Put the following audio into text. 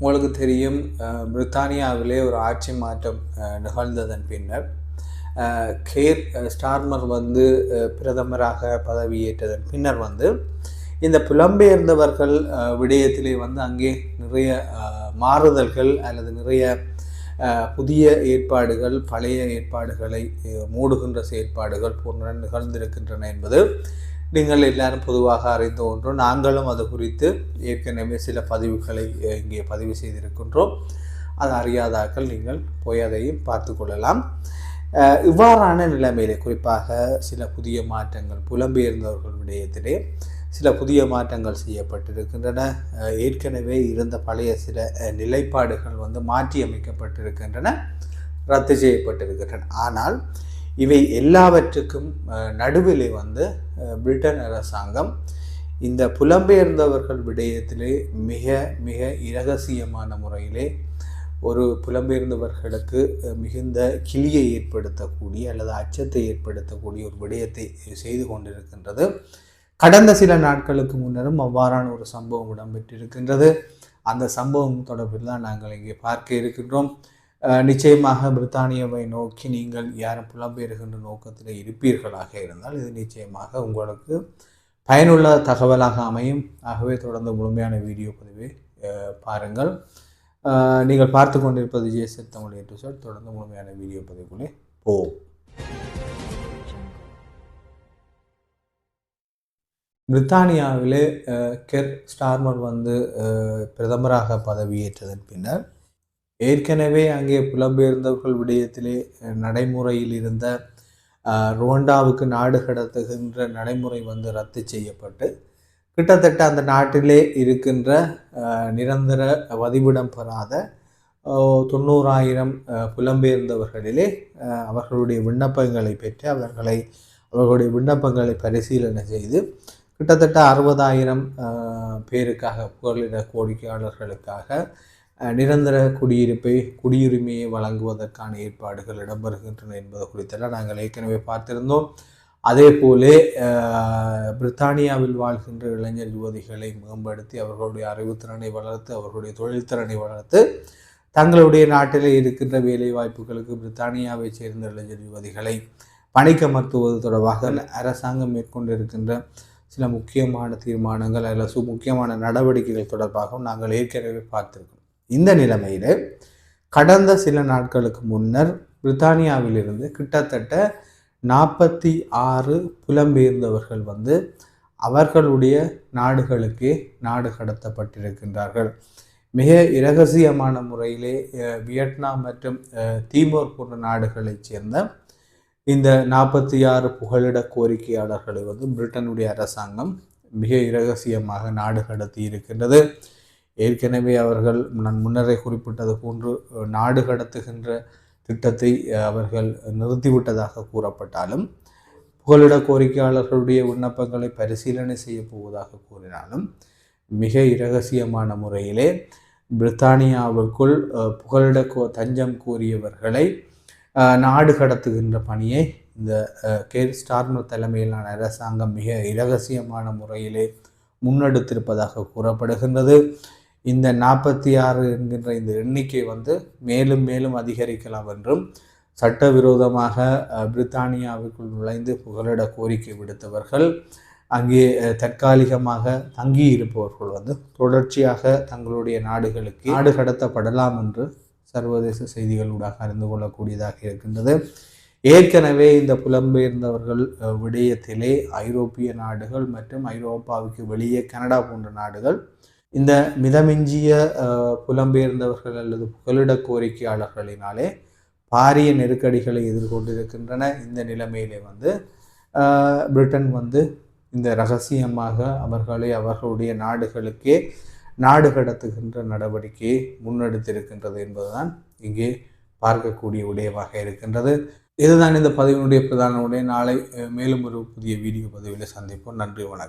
உங்களுக்கு தெரியும் பிரித்தானியாவிலே ஒரு ஆட்சி மாற்றம் நிகழ்ந்ததன் பின்னர் கேர் ஸ்டார்மர் வந்து பிரதமராக பதவியேற்றதன் பின்னர் வந்து இந்த புலம்பெயர்ந்தவர்கள் விடயத்திலே வந்து அங்கே நிறைய மாறுதல்கள் அல்லது நிறைய புதிய ஏற்பாடுகள் பழைய ஏற்பாடுகளை மூடுகின்ற செயற்பாடுகள் போன்ற நிகழ்ந்திருக்கின்றன என்பது நீங்கள் எல்லாரும் பொதுவாக அறிந்த ஒன்று நாங்களும் அது குறித்து ஏற்கனவே சில பதிவுகளை இங்கே பதிவு செய்திருக்கின்றோம். அது அறியாதாக்கள் நீங்கள் போய் அதையும் பார்த்து கொள்ளலாம். இவ்வாறான நிலைமையிலே குறிப்பாக சில புதிய மாற்றங்கள் புலம்பெயர்ந்தவர்கள் விடயத்திலே சில புதிய மாற்றங்கள் செய்யப்பட்டிருக்கின்றன. ஏற்கனவே இருந்த பழைய சில நிலைப்பாடுகள் வந்து மாற்றி அமைக்கப்பட்டிருக்கின்றன ரத்து செய்யப்பட்டிருக்கின்றன. ஆனால் இவை எல்லாவற்றுக்கும் நடுவிலே வந்து பிரிட்டன் அரசாங்கம் இந்த புலம்பெயர்ந்தவர்கள் விடயத்திலே மிக மிக இரகசியமான முறையிலே ஒரு புலம்பெயர்ந்தவர்களுக்கு மிகுந்த கிளியை ஏற்படுத்தக்கூடிய அல்லது அச்சத்தை ஏற்படுத்தக்கூடிய ஒரு விடயத்தை செய்து கொண்டிருக்கின்றது. கடந்த சில நாட்களுக்கு முன்னரும் அவ்வாறான ஒரு சம்பவம் இடம்பெற்றிருக்கின்றது. அந்த சம்பவம் தொடர்பில் தான் நாங்கள் இங்கே பார்க்க இருக்கின்றோம். நிச்சயமாக பிரித்தானியாவை நோக்கி நீங்கள் யாரும் புலம்பெயர்கின்ற நோக்கத்தில் இருப்பீர்களாக இருந்தால் இது நிச்சயமாக உங்களுக்கு பயனுள்ள தகவலாக அமையும். ஆகவே தொடர்ந்து முழுமையான வீடியோ பதிவை பாருங்கள். நீங்கள் பார்த்து கொண்டிருப்பது ஜேசர் தமிழ் எபிசோட் தொடர்ந்து முழுமையான வீடியோ பதிவுக்குள்ளே போவோம். பிரித்தானியாவிலே கெர் ஸ்டார்மர் வந்து பிரதமராக பதவியேற்றதன் பின்னர் ஏற்கனவே அங்கே புலம்பெயர்ந்தவர்கள் விடயத்திலே நடைமுறையில் இருந்த ருவண்டாவுக்கு நாடு கடத்துகின்ற நடைமுறை வந்து ரத்து செய்யப்பட்டு கிட்டத்தட்ட அந்த நாட்டிலே இருக்கின்ற நிரந்தர வதிவிடம் பெறாத தொண்ணூறாயிரம் புலம்பெயர்ந்தவர்களிலே அவர்களுடைய விண்ணப்பங்களை பெற்று அவர்களை அவர்களுடைய விண்ணப்பங்களை பரிசீலனை செய்து கிட்டத்தட்ட அறுபதாயிரம் பேருக்காக புகலிட கோரிக்கையாளர்களுக்காக நிரந்தர குடியிருப்பை குடியுரிமையை வழங்குவதற்கான ஏற்பாடுகள் இடம்பெறுகின்றன என்பது குறித்தெல்லாம் நாங்கள் ஏற்கனவே பார்த்திருந்தோம். அதே போலே பிரித்தானியாவில் வாழ்கின்ற இளைஞர் யுவதிகளை மேம்படுத்தி அவர்களுடைய அறிவுத்திறனை வளர்த்து அவர்களுடைய தொழில்திறனை வளர்த்து தங்களுடைய நாட்டிலே இருக்கின்ற வேலை வாய்ப்புகளுக்கு பிரித்தானியாவைச் சேர்ந்த இளைஞர் யுவதிகளை பணிக்கமர்த்துவது தொடர்பாக அரசாங்கம் மேற்கொண்டிருக்கின்ற சில முக்கியமான தீர்மானங்கள் அல்லது சு முக்கியமான நடவடிக்கைகள் தொடர்பாகவும் நாங்கள் ஏற்கனவே பார்த்திருக்கோம். இந்த நிலைமையில் கடந்த சில நாட்களுக்கு முன்னர் பிரித்தானியாவிலிருந்து கிட்டத்தட்ட நாற்பத்தி ஆறு புலம்பெயர்ந்தவர்கள் வந்து அவர்களுடைய நாடுகளுக்கே நாடு கடத்தப்பட்டிருக்கின்றார்கள். மிக இரகசியமான முறையிலே வியட்நாம் மற்றும் தீமோர் போன்ற நாடுகளைச் சேர்ந்த இந்த நாற்பத்தி ஆறு புகலிட கோரிக்கையாளர்களை வந்து பிரிட்டனுடைய அரசாங்கம் மிக இரகசியமாக நாடு கடத்தி இருக்கின்றது ஏற்கனவே அவர்கள் நான் முன்னரே குறிப்பிட்டது போன்று நாடு கடத்துகின்ற திட்டத்தை அவர்கள் நிறுத்திவிட்டதாக கூறப்பட்டாலும் புகலிட கோரிக்கையாளர்களுடைய விண்ணப்பங்களை பரிசீலனை செய்ய போவதாக கூறினாலும் மிக இரகசியமான முறையிலே பிரித்தானியாவுக்குள் புகலிட கோ தஞ்சம் கோரியவர்களை நாடு கடத்துகின்ற பணியை இந்த கேர் ஸ்டார்மர் தலைமையிலான அரசாங்கம் மிக இரகசியமான முறையிலே முன்னெடுத்திருப்பதாக கூறப்படுகின்றது. இந்த நாற்பத்தி ஆறு என்கின்ற இந்த எண்ணிக்கை வந்து மேலும் மேலும் அதிகரிக்கலாம் என்றும் சட்டவிரோதமாக பிரித்தானியாவுக்குள் நுழைந்து புகலிட கோரிக்கை விடுத்தவர்கள் அங்கே தற்காலிகமாக தங்கி இருப்பவர்கள் வந்து தொடர்ச்சியாக தங்களுடைய நாடுகளுக்கு நாடு கடத்தப்படலாம் என்று சர்வதேச செய்திகளூடாக அறிந்து கொள்ளக்கூடியதாக இருக்கின்றது. ஏற்கனவே இந்த புலம்பெயர்ந்தவர்கள் விடயத்திலே ஐரோப்பிய நாடுகள் மற்றும் ஐரோப்பாவுக்கு வெளியே கனடா போன்ற நாடுகள் இந்த மிதமிஞ்சிய புலம்பெயர்ந்தவர்கள் அல்லது புகலிட கோரிக்கையாளர்களினாலே பாரிய நெருக்கடிகளை எதிர்கொண்டிருக்கின்றன. இந்த நிலைமையிலே வந்து பிரிட்டன் வந்து இந்த ரகசியமாக அவர்களை அவர்களுடைய நாடுகளுக்கே நாடு கடத்துகின்ற நடவடிக்கையை முன்னெடுத்திருக்கின்றது என்பதுதான் இங்கே பார்க்கக்கூடிய விடயமாக இருக்கின்றது. இதுதான் இந்த பதிவினுடைய பிரதான உடைய நாளை மேலும் ஒரு புதிய வீடியோ பதிவில் சந்திப்போம். நன்றி வணக்கம்.